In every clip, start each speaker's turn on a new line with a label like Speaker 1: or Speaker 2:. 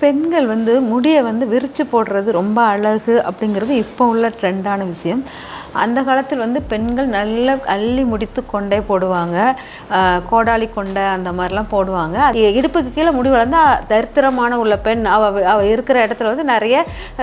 Speaker 1: பெண்கள் வந்து முடியை வந்து விரித்து போடுறது ரொம்ப அழகு அப்படிங்கிறது இப்போ உள்ள ட்ரெண்டான விஷயம். அந்த காலத்தில் வந்து பெண்கள் நல்ல அள்ளி முடித்து கொண்டே போடுவாங்க. கோடாளி கோடாலி கொண்டை அந்த மாதிரிலாம் போடுவாங்க. அது இடுப்புக்கு கீழே முடி வளர்ந்தால் தரித்திரமான உள்ள பெண். அவள் அவள் இருக்கிற இடத்துல வந்து நிறைய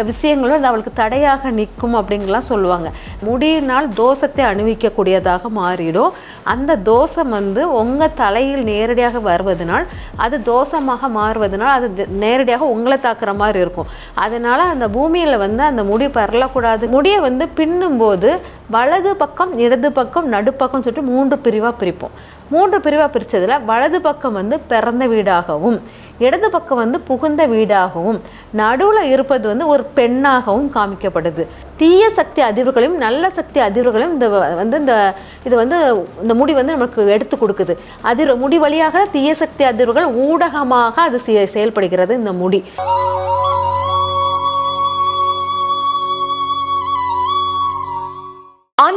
Speaker 1: விஷயங்களும் அது அவளுக்கு தடையாக நிற்கும் அப்படிங்கலாம் சொல்லுவாங்க. முடியினால் தோஷத்தை அணிவிக்கக்கூடியதாக மாறிடும். அந்த தோஷம் வந்து உங்கள் தலையில் நேரடியாக வருவதனால் அது தோஷமாக மாறுவதனால் அது நேரடியாக உங்களை தாக்குற மாதிரி இருக்கும். அதனால் அந்த பூமியில் வந்து அந்த முடி பரலக்கூடாது. முடியை வந்து பின்னும்போது வலது பக்கம் இடது பக்கம் நடுப்பக்கம் சொல்லிட்டு மூன்று பிரிவாக பிரிப்போம். மூன்று பிரிவாக பிரித்ததில் வலது பக்கம் வந்து பிறந்த வீடாகவும் இடது பக்கம் வந்து புகுந்த வீடாகவும் நடுவில் இருப்பது வந்து ஒரு பெண்ணாகவும் காமிக்கப்படுது. தீய சக்தி அதிர்வுகளையும் நல்ல சக்தி அதிர்வுகளையும் இந்த வந்து இந்த இது வந்து இந்த முடி வந்து நமக்கு எடுத்து கொடுக்குது. அதிர் முடி வழியாக தீய சக்தி அதிர்வுகள் ஊடகமாக அது செயல்படுகிறது இந்த முடி.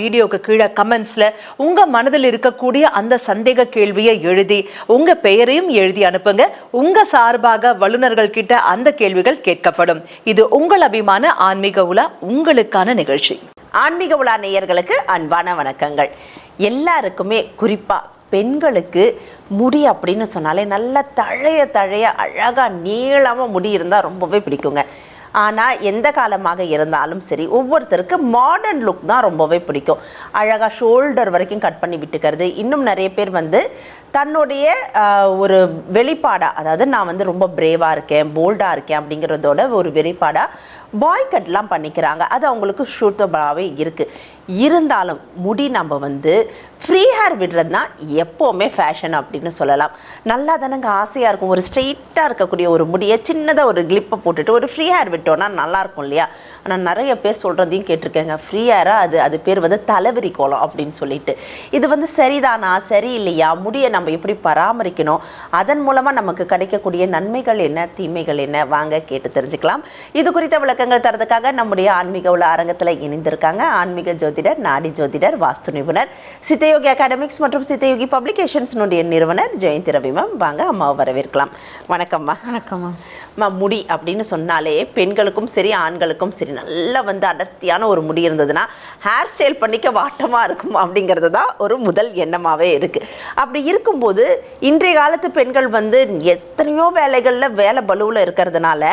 Speaker 2: வீடியோக்கு கீழே கமெண்ட்ஸில் உங்கள் மனதில் இருக்கக்கூடிய அந்த சந்தேக கேள்வியை எழுதி உங்கள் பெயரையும் எழுதி அனுப்புங்க. உங்கள் சார்பாக வல்லுநர்கள் கிட்ட அந்த கேள்விகள் கேட்கப்படும். இது உங்கள் அபிமான ஆன்மீக உலா உங்களுக்கான நிகழ்ச்சி.
Speaker 3: ஆன்மீக உலா நேயர்களுக்கு அன்பான வணக்கங்கள். எல்லாருக்குமே குறிப்பாக பெண்களுக்கு முடி அப்படின்னு சொன்னாலே நல்ல தழைய தழைய அழகா நீளமாக முடி இருந்தால் ரொம்பவே பிடிக்குங்க. ஆனால் எந்த காலமாக இருந்தாலும் சரி ஒவ்வொருத்தருக்கு மாடர்ன் லுக் தான் ரொம்பவே பிடிக்கும். அழகாக ஷோல்டர் வரைக்கும் கட் பண்ணி விட்டுக்கிறது. இன்னும் நிறைய பேர் வந்து தன்னுடைய ஒரு வெளிப்பாடாக அதாவது நான் வந்து ரொம்ப பிரேவாக இருக்கேன் போல்டாக இருக்கேன் அப்படிங்கிறதோட ஒரு வெளிப்பாடாக பாய்கட்லாம் பண்ணிக்கிறாங்க. அது அவங்களுக்கு சூட்டபுளாகவே இருக்குது இருந்தாலும் முடி நம்ம வந்து ஃப்ரீ ஹேர் விடுறது தான் எப்போவுமே ஃபேஷன் அப்படின்னு சொல்லலாம். நல்லா தானங்க ஆசையாக இருக்கும். ஒரு ஸ்ட்ரெயிட்டாக இருக்கக்கூடிய ஒரு முடியை சின்னதாக ஒரு கிளிப்பை போட்டுட்டு ஒரு ஃப்ரீ ஹேர் விட்டோன்னா நல்லா இருக்கும் இல்லையா? ஆனால் நிறைய பேர் சொல்கிறதையும் கேட்டிருக்கேங்க. ஃப்ரீ ஹேராக அது அது பேர் வந்து தலைவரி கோலம் அப்படின்னு சொல்லிட்டு. இது வந்து சரிதானா? சரியில்லையா? முடியை நம்ம எப்படி பராமரிக்கணும்? அதன் மூலமாக நமக்கு கிடைக்கக்கூடிய நன்மைகள் என்ன? தீமைகள் என்ன? வாங்க கேட்டு தெரிஞ்சுக்கலாம். இது குறித்த விளக்கங்கள் தரதுக்காக நம்முடைய ஆன்மீக உள்ள அரங்கத்தில் இணைந்திருக்காங்க. ஆன்மீக ஜோதிடர் நாடி ஜோதிடர் வாஸ்து நிபுணர் சித்தயோகி அகாடமிக்ஸ் மற்றும் சித்தயோகி பப்ளிகேஷன்ஸ்னுடைய நிறுவனர் ஜெயந்தி ரவி மேம் வாங்க அம்மாவை வரவேற்கலாம். வணக்கம்மா
Speaker 1: வணக்கம்மா
Speaker 3: அம்மா, முடி அப்படின்னு சொன்னாலே பெண்களுக்கும் சரி ஆண்களுக்கும் சரி நல்லா வந்து அடர்த்தியான ஒரு முடி இருந்ததுன்னா ஹேர் ஸ்டைல் பண்ணிக்க வாட்டமா இருக்கும் அப்படிங்கிறது தான் ஒரு முதல் எண்ணமாவே இருக்கு. அப்படி இருக்கும்போது இன்றைய காலத்து பெண்கள் வந்து எத்தனையோ வேலைகள்ல வேலை பலுவில் இருக்கிறதுனால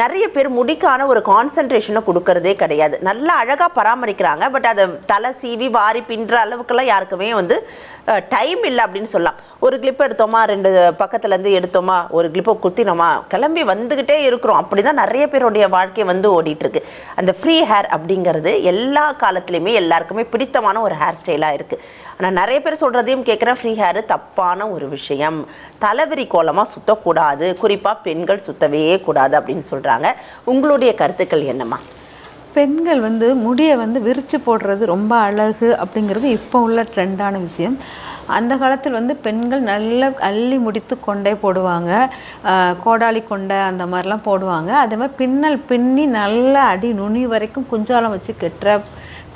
Speaker 3: நிறைய பேர் முடிக்கான ஒரு கான்சன்ட்ரேஷனை கொடுக்கறதே கிடையாது. நல்லா அழகாக பராமரிக்கிறாங்க. பட் அதை தலை சீவி வாரி பின்ற அளவுக்கெல்லாம் யாருக்குமே வந்து டைம் இல்லை அப்படின்னு சொல்லலாம். ஒரு கிளிப் எடுத்தோமா ரெண்டு பக்கத்துலேருந்து எடுத்தோமா ஒரு கிளிப்பை குத்தினோமா கிளம்பி வந்துக்கிட்டே இருக்கிறோம். அப்படி தான் நிறைய பேருடைய வாழ்க்கை வந்து ஓடிட்டுருக்கு. அந்த ஃப்ரீ ஹேர் அப்படிங்கிறது எல்லா காலத்துலேயுமே எல்லாருக்குமே பிடித்தமான ஒரு ஹேர் ஸ்டைலாக இருக்குது ஆனால் நிறைய பேர் சொல்கிறதையும் கேட்குறேன் ஃப்ரீ ஹேர் தப்பான ஒரு விஷயம். தலைவிரி கோலமாக சுத்தக்கூடாது. குறிப்பாக பெண்கள் சுத்தவே கூடாது அப்படின்னு சொல்கிறாங்க உங்களுடைய கருத்துக்கள் என்னம்மா?
Speaker 1: பெண்கள் வந்து முடியை வந்து விரித்து போடுறது ரொம்ப அழகு அப்படிங்கிறது இப்போ உள்ள ட்ரெண்டான விஷயம். அந்த காலத்தில் வந்து பெண்கள் நல்ல அள்ளி முடித்து கொண்டே போடுவாங்க. கோடாளி கோடாலி கொண்டை அந்த மாதிரிலாம் போடுவாங்க. அதே மாதிரி பின்னல் பின்னி நல்ல அடி நுனி வரைக்கும் குஞ்சாலம் வச்சு கெட்டுற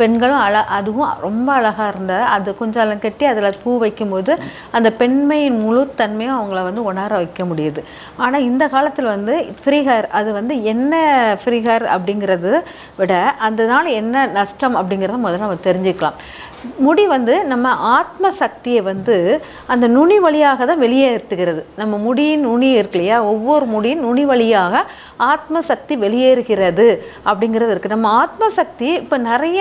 Speaker 1: பெண்களும் அழ அதுவும் ரொம்ப அழகாக இருந்தால் அது குஞ்சாலம் கட்டி அதில் பூ வைக்கும்போது அந்த பெண்மையின் முழு தன்மையும் அவங்கள வந்து உணர வைக்க முடியுது. ஆனால் இந்த காலத்தில் வந்து ஃப்ரீ ஹேர் அது வந்து என்ன ஃப்ரீ ஹேர் அப்படிங்கிறது விட அதனால என்ன நஷ்டம் அப்படிங்கிறத முதல்ல நம்ம தெரிஞ்சுக்கலாம். முடி வந்து நம்ம ஆத்ம சக்தியை வந்து அந்த நுனி வழியாக தான் வெளியேற்றுகிறது நம்ம முடியின் நுனி இருக்கு இல்லையா? ஒவ்வொரு முடியின் நுனி வழியாக ஆத்ம சக்தி வெளியேறுகிறது அப்படிங்கிறது இருக்குது நம்ம ஆத்ம சக்தி இப்போ நிறைய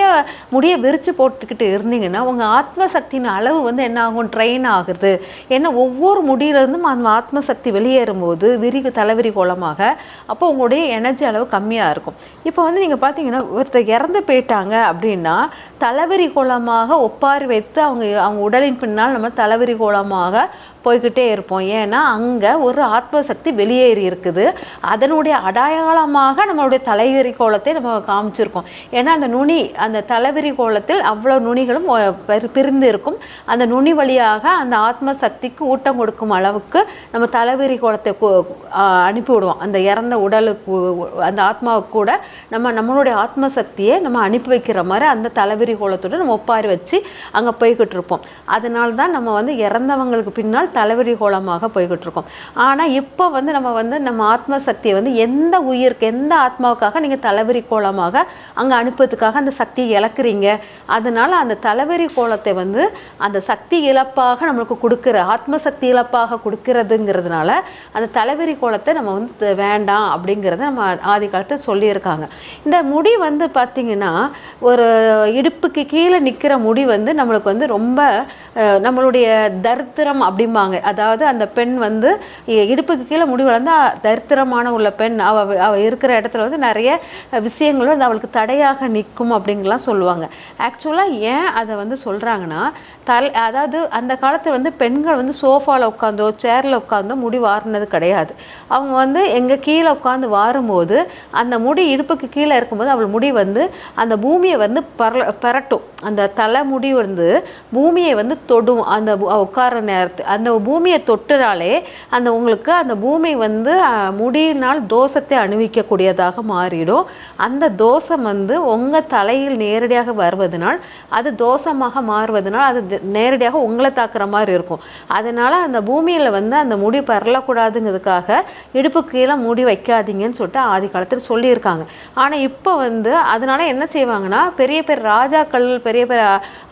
Speaker 1: முடியை விரித்து போட்டுக்கிட்டு இருந்தீங்கன்னா உங்கள் ஆத்ம சக்தியின் அளவு வந்து என்ன ஆகும்? ட்ரெயின் ஆகுது. ஏன்னா ஒவ்வொரு முடியிலேருந்தும் அந்த ஆத்ம சக்தி வெளியேறும் போது தலைவிரி கோலமாக அப்போ உங்களுடைய எனர்ஜி அளவு கம்மியாக இருக்கும். இப்போ வந்து நீங்கள் பார்த்தீங்கன்னா ஒருத்தர் இறந்து போயிட்டாங்க அப்படின்னா தலைவிரி கோலமாக கோலமாக ஒப்பாரி வைத்து அவங்க அவங்க உடலின் பின்னால் நம்ம தலைவிரி கோலமாக போய்கிட்டே இருப்போம். ஏன்னா அங்கே ஒரு ஆத்மசக்தி வெளியேறி இருக்குது. அதனுடைய அடையாளமாக நம்மளுடைய தலைவிரி கோலத்தை நம்ம காமிச்சிருக்கோம். ஏன்னா அந்த நுனி அந்த தலைவிரி கோலத்தில் அவ்வளோ நுனிகளும் பிரிந்து இருக்கும் அந்த நுனி வழியாக அந்த ஆத்ம சக்திக்கு ஊட்டம் கொடுக்கும் அளவுக்கு நம்ம தலைவிரி கோலத்தை அனுப்பிவிடுவோம் அனுப்பி விடுவோம். அந்த இறந்த உடலுக்கு அந்த ஆத்மாவுக்கு கூட நம்ம நம்மளுடைய ஆத்ம சக்தியை நம்ம அனுப்பி வைக்கிற மாதிரி அந்த தலைவிரி கோலத்தோட நம்ம ஒப்பாரி வச்சு அங்கே போய்கிட்டு இருப்போம் அதனால தான் நம்ம வந்து இறந்தவங்களுக்கு பின்னால் தலைவரி கோலமாக போய்கிட்டு இருக்கோம் ஆனால் இப்போ வந்து நம்ம வந்து நம்ம ஆத்ம சக்தியை வந்து எந்த உயிருக்கு எந்த ஆத்மாவுக்காக நீங்கள் தலைவரி கோலமாக அங்கே அனுப்புறதுக்காக அந்த சக்தியை இழக்கிறீங்க? அதனால் அந்த தலைவரி கோலத்தை வந்து அந்த சக்தி இழப்பாக நம்மளுக்கு கொடுக்குற ஆத்ம சக்தி இழப்பாக கொடுக்கறதுங்கிறதுனால அந்த தலைவரி கோலத்தை நம்ம வந்து வேண்டாம் அப்படிங்கிறத நம்ம ஆதி காலத்தில் சொல்லியிருக்காங்க. இந்த முடி வந்து பார்த்திங்கன்னா ஒரு இடுப்புக்கு கீழே நிற்கிற முடி வந்து நம்மளுக்கு வந்து ரொம்ப நம்மளுடைய தரித்திரம் அப்படிம்பாங்க. அதாவது அந்த பெண் வந்து இடுப்புக்கு கீழே முடி வளர்ந்தா தரித்திரமான உள்ள பெண். அவ அவ இருக்கிற இடத்துல வந்து நிறைய விஷயங்களும் வந்து அவளுக்கு தடையாக நிற்கும் அப்படிங்கலாம் சொல்லுவாங்க. ஆக்சுவலாக ஏன் அதை வந்து சொல்கிறாங்கன்னா தல் அதாவது அந்த காலத்தில் வந்து பெண்கள் வந்து சோஃபாவில் உட்காந்தோ சேரில் உட்காந்தோ முடி வாரினது கிடையாது. அவங்க வந்து எங்கள் கீழே உட்காந்து வாரும்போது அந்த முடி இடுப்புக்கு கீழே இருக்கும்போது அவள் முடி வந்து அந்த பூமியை வந்து பரல பரட்டும். அந்த தலை தலைமுடி வந்து பூமியை வந்து தொடும். அந்த உட்கார நேரத்து அந்த பூமியை தொட்டுனாலே அந்த உங்களுக்கு அந்த பூமி வந்து முடியினால் தோஷத்தை அணிவிக்கக்கூடியதாக மாறிடும். அந்த தோஷம் வந்து உங்கள் தலையில் நேரடியாக வருவதனால் அது தோஷமாக மாறுவதனால் அது நேரடியாக உங்களை தாக்குற மாதிரி இருக்கும். அதனால் அந்த பூமியில் வந்து அந்த முடி பரலக்கூடாதுங்கிறதுக்காக இடுப்பு கீழே முடி வைக்காதீங்கன்னு சொல்லிட்டு ஆதி காலத்தில் சொல்லியிருக்காங்க. ஆனால் இப்போ வந்து அதனால் என்ன செய்வாங்கன்னா பெரிய பெரிய ராஜாக்கள் பெரிய பெரிய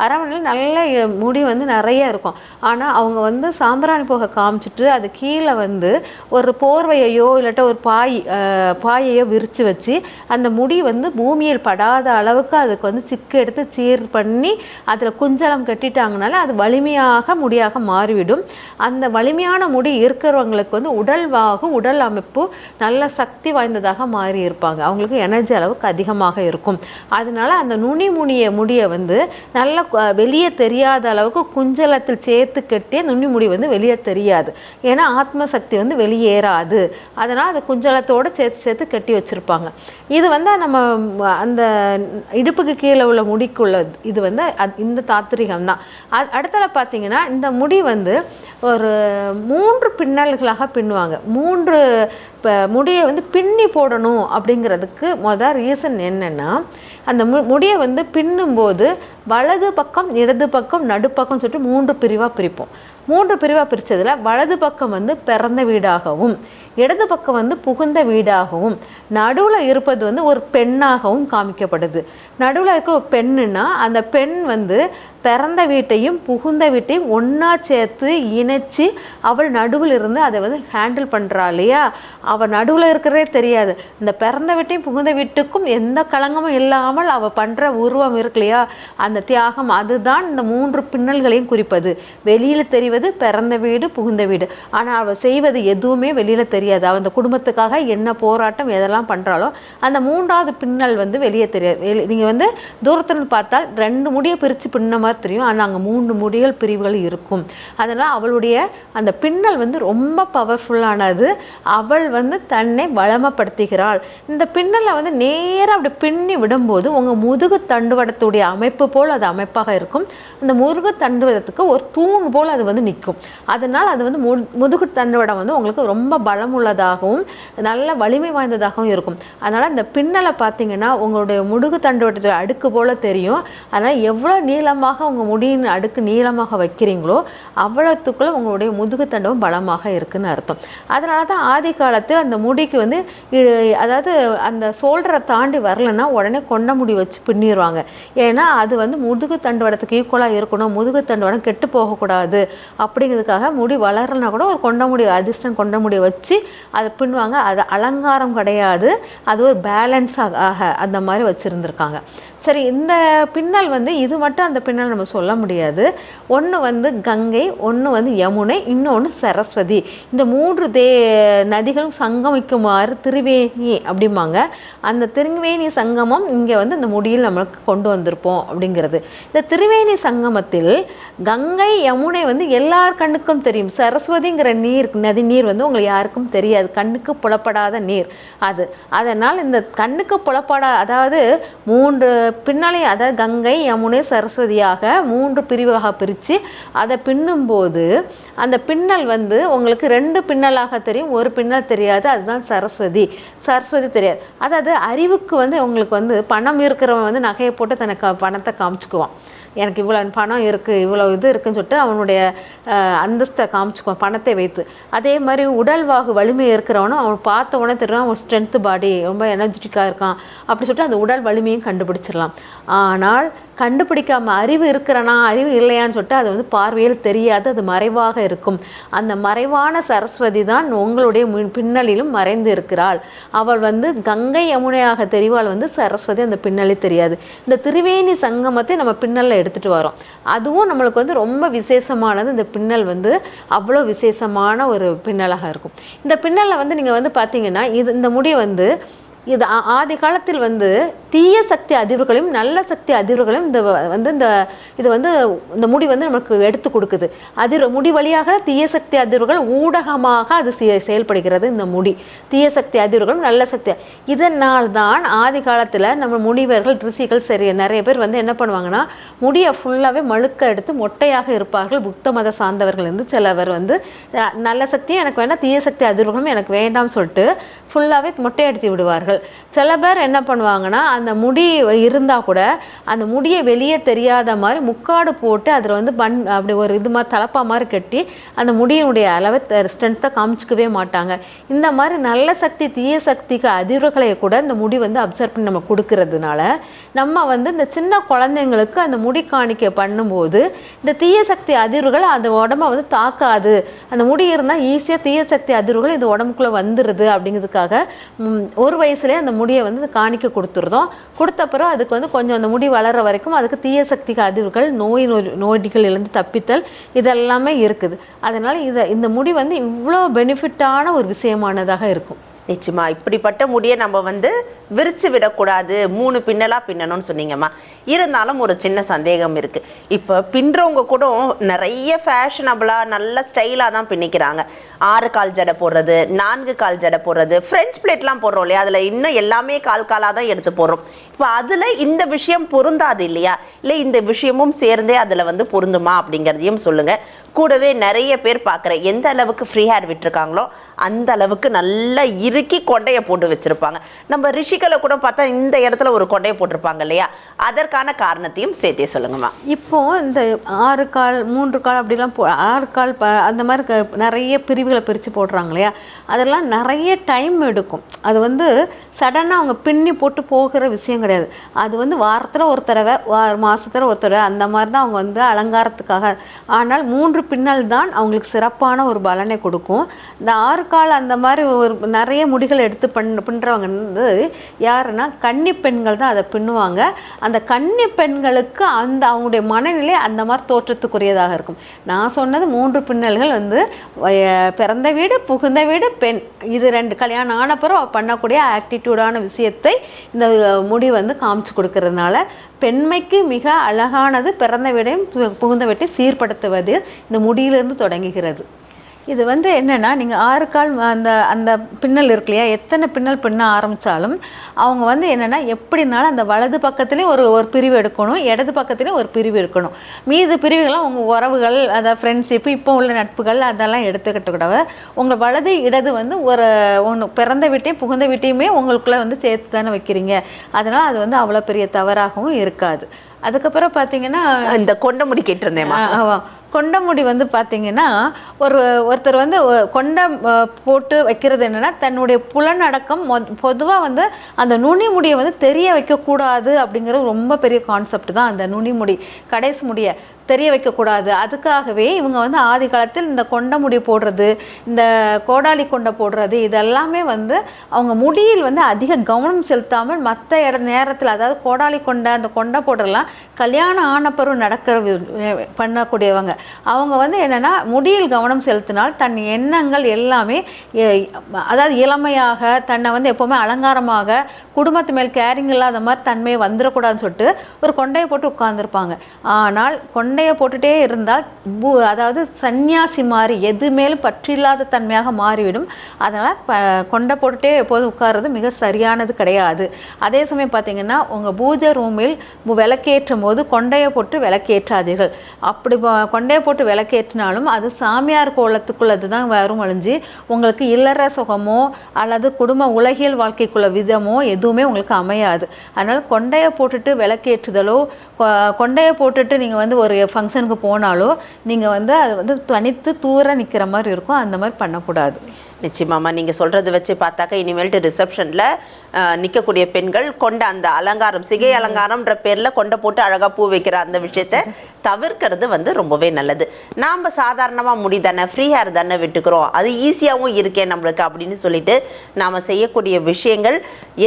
Speaker 1: அரவணையில் நல்ல முடி வந்து நிறைய இருக்கும். ஆனால் அவங்க வந்து சாம்பிராணி போக காமிச்சிட்டு அது கீழே வந்து ஒரு போர்வையையோ இல்லாட்ட ஒரு பாய் பாயையோ விரித்து வச்சு அந்த முடி வந்து பூமியில் படாத அளவுக்கு அதுக்கு வந்து சிக்கு எடுத்து சீர் பண்ணி அதில் குஞ்சலம் கட்டிட்டாங்கனால அது வலிமையாக முடியாக மாறிவிடும். அந்த வலிமையான முடி இருக்கிறவங்களுக்கு வந்து உடல்வாகும் உடல் அமைப்பு நல்ல சக்தி வாய்ந்ததாக மாறி இருப்பாங்க. அவங்களுக்கு எனர்ஜி அளவுக்கு அதிகமாக இருக்கும். அதனால அந்த நுனி முனிய முடியை வந்து நல்ல நல்ல வெளியே தெரியாத அளவுக்கு குஞ்சலத்தில் சேர்த்து கட்டி நுண்ணி முடி வந்து வெளியே தெரியாது. ஏன்னா ஆத்ம சக்தி வந்து வெளியேறாது. அதனால் அது குஞ்சலத்தோடு சேர்த்து சேர்த்து கட்டி வச்சுருப்பாங்க. இது வந்து நம்ம அந்த இடுப்புக்கு கீழே உள்ள முடிக்குள்ள இது வந்து இந்த தாத்திரிகம் தான். அடுத்தல பார்த்தீங்கன்னா இந்த முடி வந்து ஒரு மூன்று பின்னல்களாக பின்னுவாங்க. மூன்று இப்போ முடியை வந்து பின்னி போடணும் அப்படிங்கிறதுக்கு மொதல் ரீசன் என்னென்னா அந்த மு முடியை வந்து பின்னும்போது வலது பக்கம் இடது பக்கம் நடுப்பக்கம் சொல்லிட்டு மூன்று பிரிவாக பிரிப்போம். மூன்று பிரிவாக பிரித்ததில் வலது பக்கம் வந்து பிறந்த வீடாகவும் இடது பக்கம் வந்து புகுந்த வீடாகவும் நடுவில் இருப்பது வந்து ஒரு பெண்ணாகவும் காமிக்கப்படுது. நடுவில் இருக்க ஒரு பெண்ணுன்னா அந்த பெண் வந்து பிறந்த வீட்டையும் புகுந்த வீட்டையும் ஒன்றா சேர்த்து இணைச்சி அவள் நடுவில் இருந்து அதை வந்து ஹேண்டில் பண்ணுறா இல்லையா? அவள் நடுவில் இருக்கிறதே தெரியாது. இந்த பிறந்த வீட்டையும் புகுந்த வீட்டுக்கும் எந்த களங்கமும் இல்லாமல் அவள் பண்ணுற உருவம் இருக்கு இல்லையா? அந்த தியாகம் அதுதான் இந்த மூன்று பின்னல்களையும் குறிப்பது. வெளியில் தெரிவது பிறந்த வீடு புகுந்த வீடு. ஆனால் அவள் செய்வது எதுவுமே வெளியில் தெரியும் தெரியாது. அவள் அந்த குடும்பத்துக்காக என்ன போராட்டம் எதெல்லாம் பண்ணுறாலோ அந்த மூன்றாவது பின்னல் வந்து வெளியே தெரியாது நீங்கள் வந்து தூரத்தில் பார்த்தால் ரெண்டு முடியை பிரித்து பின்ன மாதிரி தெரியும். ஆனால் அங்கே மூன்று முடிகள் பிரிவுகள் இருக்கும். அதனால் அவளுடைய அந்த பின்னல் வந்து ரொம்ப பவர்ஃபுல்லானது அவள் வந்து தன்னை வளமப்படுத்துகிறாள். இந்த பின்னலை வந்து நேராக அப்படி பின்னி விடும்போது உங்கள் முதுகு தண்டுவடத்துடைய அமைப்பு போல் அது அமைப்பாக இருக்கும். அந்த முதுகு தண்டுவடத்துக்கு ஒரு தூண் போல் அது வந்து நிற்கும். அதனால் அது வந்து முதுகு தண்டுவடம் வந்து உங்களுக்கு ரொம்ப பலம் உள்ளதாகவும் நல்ல வலிமை வாய்ந்ததாகவும் இருக்கும். அதனால் இந்த பின்னலை பார்த்தீங்கன்னா உங்களுடைய முதுகு தண்டுவடத்தோட அடுக்கு போல் தெரியும். அதனால் எவ்வளோ நீளமாக உங்கள் முடியின் அடுக்கு நீளமாக வைக்கிறீங்களோ அவ்வளோத்துக்குள்ள உங்களுடைய முதுகு தண்டவும் பலமாக இருக்குன்னு அர்த்தம். அதனால தான் ஆதி காலத்தில் அந்த முடிக்கு வந்து அதாவது அந்த சோல்டரை தாண்டி வரலன்னா உடனே கொண்ட முடி வச்சு பின்னிடுவாங்க ஏன்னா அது வந்து முதுகு தண்டுவடத்துக்கு ஈக்குவலாக இருக்கணும். முதுகு தண்டுவடம் கெட்டு போகக்கூடாது. அப்படிங்கிறதுக்காக முடி வளரலனா கூட ஒரு கொண்ட முடி அதிர்ஷ்டம் கொண்ட முடியை வச்சு அதை பின்னுவாங்க. அது அலங்காரம் கிடையாது. அது ஒரு பேலன்ஸ் ஆக அந்த மாதிரி வச்சுருந்துருக்காங்க. சரி இந்த பின்னல் வந்து இது மட்டும் அந்த பின்னல் நம்ம சொல்ல முடியாது. ஒன்று வந்து கங்கை ஒன்று வந்து யமுனை இன்னொன்று சரஸ்வதி. இந்த மூன்று தே நதிகளும் சங்கமிக்குமாறு திருவேணி அப்படிம்பாங்க. அந்த திருவேணி சங்கமம் இங்கே வந்து இந்த முடியில் நம்மளுக்கு கொண்டு வந்திருப்போம் அப்படிங்கிறது. இந்த திருவேணி சங்கமத்தில் கங்கை யமுனை வந்து எல்லார் கண்ணுக்கும் தெரியும். சரஸ்வதிங்கிற நீர் நதி நீர் வந்து உங்களுக்கு யாருக்கும் தெரியாது. கண்ணுக்கு புலப்படாத நீர் அது. அதனால் இந்த கண்ணுக்கு புலப்படா அதாவது மூன்று பின்னாலே அதை கங்கை யமுனை சரஸ்வதியாக மூன்று பிரிவாக பிரித்து அதை பின்னும்போது அந்த பின்னல் வந்து உங்களுக்கு ரெண்டு பின்னலாக தெரியும் ஒரு பின்னல் தெரியாது அதுதான் சரஸ்வதி. சரஸ்வதி தெரியாது. அதாவது அறிவுக்கு வந்து உங்களுக்கு வந்து பணம் இருக்கிறவன் வந்து நகையை போட்டு தனக்கு பணத்தை காமிச்சுக்குவான். எனக்கு இவ்வளோ பணம் இருக்குது இவ்வளோ இது இருக்குன்னு சொல்லிட்டு அவனுடைய அந்தஸ்தை காமிச்சுக்குவான் பணத்தை வைத்து. அதே மாதிரி உடல்வாகு வலிமை இருக்கிறவனும் அவன் பார்த்த உடனே தெரியும் அவன் ஸ்ட்ரென்த்து பாடி ரொம்ப எனர்ஜெட்டிக்காக இருக்கான். அப்படி சொல்லிட்டு அந்த உடல் வலிமையும் கண்டுபிடிச்சிடலாம். ஆனால் கண்டுபிடிக்காம அறிவு இருக்கிறனா அறிவு இல்லையான்னு சொல்லிட்டு அது வந்து பார்வையில் தெரியாது அது மறைவாக இருக்கும். அந்த மறைவான சரஸ்வதி தான் உங்களுடைய முன் பின்னலிலும் மறைந்து இருக்கிறாள். அவள் வந்து கங்கை யமுனையாக தெரிவாள் வந்து சரஸ்வதி அந்த பின்னலே தெரியாது. இந்த திருவேணி சங்கமத்தை நம்ம பின்னலில் எடுத்துகிட்டு வரோம். அதுவும் நம்மளுக்கு வந்து ரொம்ப விசேஷமானது. இந்த பின்னல் வந்து அவ்வளோ விசேஷமான ஒரு பின்னலாக இருக்கும். இந்த பின்னலில் வந்து நீங்கள் வந்து பார்த்தீங்கன்னா இது இந்த முடி வந்து இது ஆதி காலத்தில் வந்து தீய சக்தி அதிர்வுகளையும் நல்ல சக்தி அதிர்வுகளையும் இந்த வ- வந்து இந்த இது வந்து இந்த முடி வந்து நமக்கு எடுத்து கொடுக்குது. அதிர் முடி வழியாக தீய சக்தி அதிர்வுகள் ஊடகமாக அது செயல்படுகிறது இந்த முடி. தீய சக்தி அதிர்வுகளும் நல்ல சக்தி. இதனால் தான் ஆதி காலத்தில் நம்ம முனிவர்கள் ரிஷிகள் சரி நிறைய பேர் வந்து என்ன பண்ணுவாங்கன்னா முடியை ஃபுல்லாகவே மழுக்க எடுத்து மொட்டையாக இருப்பார்கள். புத்த மத சார்ந்தவர்கள் வந்து சிலவர் வந்து நல்ல சக்தியும் எனக்கு வேண்டாம் தீய சக்தி அதிர்வுகளும் எனக்கு வேண்டாம்னு சொல்லிட்டு ஃபுல்லாகவே மொட்டையடித்து விடுவார்கள். சில பேர் என்ன பண்ணுவாங்கன்னா அந்த முடி இருந்தால் கூட அந்த முடியை வெளியே தெரியாத மாதிரி முக்காடு போட்டு அதில் வந்து பண் அப்படி ஒரு இது மாதிரி தலப்பா மாதிரி கட்டி அந்த முடியினுடைய அளவை ஸ்ட்ரென்த்தை காமிச்சிக்கவே மாட்டாங்க. இந்த மாதிரி நல்ல சக்தி தீய சக்திக்கு அதிர்வுகளை கூட இந்த முடி வந்து அப்சர்வ் பண்ணி நம்ம கொடுக்கறதுனால நம்ம வந்து இந்த சின்ன குழந்தைங்களுக்கு அந்த முடி காணிக்கை பண்ணும்போது இந்த தீய சக்தி அதிர்வுகள் அந்த உடம்ப வந்து தாக்காது. அந்த முடி இருந்தால் ஈஸியாக தீய சக்தி அதிர்வுகள் இது உடம்புக்குள்ளே வந்துடுது அப்படிங்கிறதுக்காக ஒரு வயசு வயசுலேயே அந்த முடியை வந்து காணிக்க கொடுத்துருதோம் கொடுத்த பிறகு அதுக்கு வந்து கொஞ்சம் அந்த முடி வளர வரைக்கும் அதுக்கு தீய சக்திக்கு அதிர்வுகள் நோய் நொடி நோய்களிலிருந்து தப்பித்தல் இதெல்லாமே இருக்குது. அதனால் இதை இந்த முடி வந்து இவ்வளோ பெனிஃபிட்டான ஒரு விஷயமானதாக இருக்கும்.
Speaker 3: நிச்சயமா. இப்படிப்பட்ட முடியை நம்ம வந்து விரிச்சு விடக்கூடாது. மூணு பின்னலாக பின்னணும்னு சொன்னீங்கம்மா. இருந்தாலும் ஒரு சின்ன சந்தேகம் இருக்குது இப்போ பின்னுறவங்க கூட நிறைய ஃபேஷனபுளாக நல்ல ஸ்டைலாக தான் பின்னிக்கிறாங்க. ஆறு கால் ஜடை போடுறது நான்கு கால் ஜடை போடுறது ஃப்ரெஞ்ச் பிளேட்லாம் போடுறோம் இல்லையா? அதில் இன்னும் எல்லாமே கால் காலாக தான் எடுத்து போடுறோம். இப்போ அதில் இந்த விஷயம் பொருந்தாது இல்லையா? இல்லை இந்த விஷயமும் சேர்ந்தே அதில் வந்து பொருந்துமா அப்படிங்கிறதையும் சொல்லுங்கள் கூடவே நிறைய பேர் பார்க்குறேன் எந்த அளவுக்கு ஃப்ரீ ஹேர் விட்டுருக்காங்களோ அந்த அளவுக்கு நல்லா இறுக்கி கொண்டையை போட்டு வச்சுருப்பாங்க. நம்ம ரிஷிகளை கூட பார்த்தா இந்த இடத்துல ஒரு கொண்டையை போட்டிருப்பாங்க இல்லையா? அதற்கான காரணத்தையும் சேர்த்தே சொல்லுங்கம்மா
Speaker 1: இப்போது இந்த ஆறு கால் மூன்று கால் அப்படிலாம் போ ஆறு கால் ப அந்த மாதிரி க- நிறைய பிரிவுகளை பிரித்து போடுறாங்க இல்லையா? அதெல்லாம் நிறைய டைம் எடுக்கும். அது வந்து சடனாக அவங்க பின்னி போட்டு போகிற விஷயங்கள் கிடையாது. அது வந்து வாரத்தில் ஒரு தடவை வா மாதத்தில் ஒரு தடவை அந்த மாதிரி தான் அவங்க வந்து அலங்காரத்துக்காக. ஆனால் மூன்று பின்னல் தான் அவங்களுக்கு சிறப்பான ஒரு பலனை கொடுக்கும். இந்த ஆறு கால் அந்த மாதிரி ஒரு நிறைய முடிகள் எடுத்து பண் பின்னுறவங்க வந்து யாருன்னா கன்னி பெண்கள் தான் அதை பின்னுவாங்க. அந்த கன்னி பெண்களுக்கு அந்த அவங்களுடைய மனநிலை அந்த மாதிரி தோற்றத்துக்குரியதாக இருக்கும். நான் சொன்னது மூன்று பின்னல்கள் வந்து வய- பிறந்த வீடு புகுந்த வீடு பெண். இது ரெண்டு கல்யாணம் ஆன பிறகு பண்ணக்கூடிய ஆக்டிடியூடான விஷயத்தை இந்த முடிவு வந்து காமிச்சு கொடுக்கறதுனால பெண்மைக்கு மிக அழகானது பிறந்த விடையும் புகுந்த வீட்டை சீர்படுத்துவது இந்த முடியிலிருந்து தொடங்குகிறது. இது வந்து என்னென்னா நீங்கள் ஆறு கால் அந்த அந்த பின்னல் இருக்கு இல்லையா? எத்தனை பின்னல் பின்ன ஆரம்பித்தாலும் அவங்க வந்து என்னென்னா எப்படினாலும் அந்த வலது பக்கத்துலேயும் ஒரு ஒரு பிரிவு எடுக்கணும் இடது பக்கத்துலேயும் ஒரு பிரிவு எடுக்கணும். மீது பிரிவுகள்லாம் உங்கள் உறவுகள் அதாவது ஃப்ரெண்ட்ஷிப்பு இப்போ உள்ள நட்புகள் அதெல்லாம் எடுத்துக்கிட்டு கூட உங்கள் வலது இடது வந்து ஒரு ஒன்று பிறந்த வீட்டையும் புகுந்த வீட்டையுமே உங்களுக்குள்ளே வந்து சேர்த்து தானே வைக்கிறீங்க. அதனால் அது வந்து அவ்வளோ பெரிய தவறாகவும் இருக்காது. அதுக்கப்புறம் பார்த்தீங்கன்னா
Speaker 3: இந்த கொண்ட முடி கேட்டிருந்தேம்மா
Speaker 1: ஆ, ஆமா. கொண்ட முடி வந்து பார்த்தீங்கன்னா ஒரு ஒருத்தர் வந்து கொண்ட போட்டு வைக்கிறது என்னன்னா தன்னுடைய புலனடக்கம் பொதுவாக வந்து அந்த நுனி முடியை வந்து தெரிய வைக்கக்கூடாது அப்படிங்கிறது ரொம்ப பெரிய கான்செப்ட் தான் அந்த நுனி முடி கடைசி முடியை தெரிய வைக்கக்கூடாது. அதுக்காகவே இவங்க வந்து ஆதி காலத்தில் இந்த கொண்ட முடி போடுறது இந்த கோடாலி கொண்டை போடுறது இதெல்லாமே வந்து அவங்க முடியில் வந்து அதிக கவனம் செலுத்தாமல் மற்ற இட நேரத்தில் அதாவது கோடாலி கொண்டை அந்த கொண்டை போடுறலாம் கல்யாணம் ஆன நடக்கிற பண்ணக்கூடியவங்க. அவங்க வந்து என்னென்னா முடியில் கவனம் செலுத்தினால் தன் எண்ணங்கள் எல்லாமே அதாவது இளமையாக தன்னை வந்து எப்போவுமே அலங்காரமாக குடும்பத்து மேல் கேரிங் இல்லாத மாதிரி தன்மையை வந்துடக்கூடாதுன்னு சொல்லிட்டு ஒரு கொண்டையை போட்டு உட்காந்துருப்பாங்க ஆனால் கொண்டையை போட்டுட்டே இருந்தால் பூ அதாவது சந்நியாசி மாதிரி எது மேலும் பற்றில்லாத தன்மையாக மாறிவிடும். அதனால் ப கொண்டை போட்டுட்டே எப்போதும் உட்கார்றது மிக சரியானது கிடையாது. அதே சமயம் பார்த்தீங்கன்னா உங்கள் பூஜை ரூமில் விளக்கேற்றும் போது கொண்டையை போட்டு விளக்கேற்றாதீர்கள். அப்படி கொண்டையை போட்டு விளக்கேற்றினாலும் அது சாமியார் கோலத்துக்குள்ளது தான் வரும் அழிஞ்சு உங்களுக்கு இல்லற சுகமோ அல்லது குடும்ப உலகியல் வாழ்க்கைக்குள்ள விதமோ எதுவுமே உங்களுக்கு அமையாது. அதனால் கொண்டையை போட்டுட்டு விளக்கேற்றுதலோ கொ- கொண்டையை போட்டுட்டு நீங்கள் வந்து ஒரு ஃபங்க்ஷனுக்கு போனாலோ நீங்கள் வந்து அது வந்து தனித்து தூர நிற்கிற மாதிரி இருக்கும். அந்த மாதிரி பண்ணக்கூடாது.
Speaker 3: நிச்சயமாம்மா. நீங்கள் சொல்கிறத வச்சு பார்த்தாக்க இனிமேல்ட்டு ரிசப்ஷனில் நிற்கக்கூடிய பெண்கள் கொண்ட அந்த அலங்காரம் சிகை அலங்காரம்ன்ற பேரில் கொண்டை போட்டு அழகாக பூ வைக்கிற அந்த விஷயத்த தவிர்க்கிறது வந்து ரொம்பவே நல்லது. நாம் சாதாரணமாக முடி தானே ஃப்ரீ ஹேர் தானே விட்டுக்கிறோம். அது ஈஸியாகவும் இருக்கே நம்மளுக்கு அப்படின்னு சொல்லிட்டு நாம் செய்யக்கூடிய விஷயங்கள்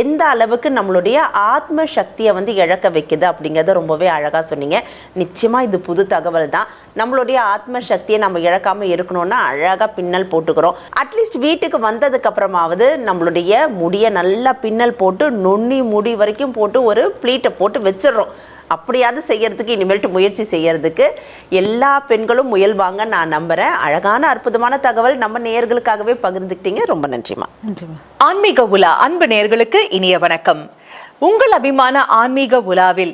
Speaker 3: எந்த அளவுக்கு நம்மளுடைய ஆத்ம சக்தியை வந்து இழக்க வைக்குது அப்படிங்கிறத ரொம்பவே அழகாக சொன்னீங்க. நிச்சயமாக இது புது தகவல் தான். நம்மளுடைய ஆத்ம சக்தியை நம்ம இழக்காமல் இருக்கணும்னா அழகாக பின்னல் போட்டுக்கிறோம். அட்லீஸ்ட் வீட்டுக்கு வந்ததுக்கு அப்புறமாவது நம்மளுடைய முடியை நல்லா பின்னல் போட்டு நுண்ணி முடி வரைக்கும் போட்டு ஒரு ப்ளீட்டை போட்டு வச்சிடுறோம். அப்படியாவது செய்யறதுக்கு இனிமேல்ட்டு முயற்சி செய்யறதுக்கு எல்லா பெண்களும் முயல்வாங்க நான் நம்புறேன். அழகான அற்புதமான தகவல் நம்ம நேயர்களுக்காகவே பகிர்ந்துக்கிட்டீங்க. ரொம்ப நன்றிமா
Speaker 2: ஆன்மீக உலா அன்பு நேயர்களுக்கு இனிய வணக்கம். உங்கள் அபிமான ஆன்மீக உலாவில்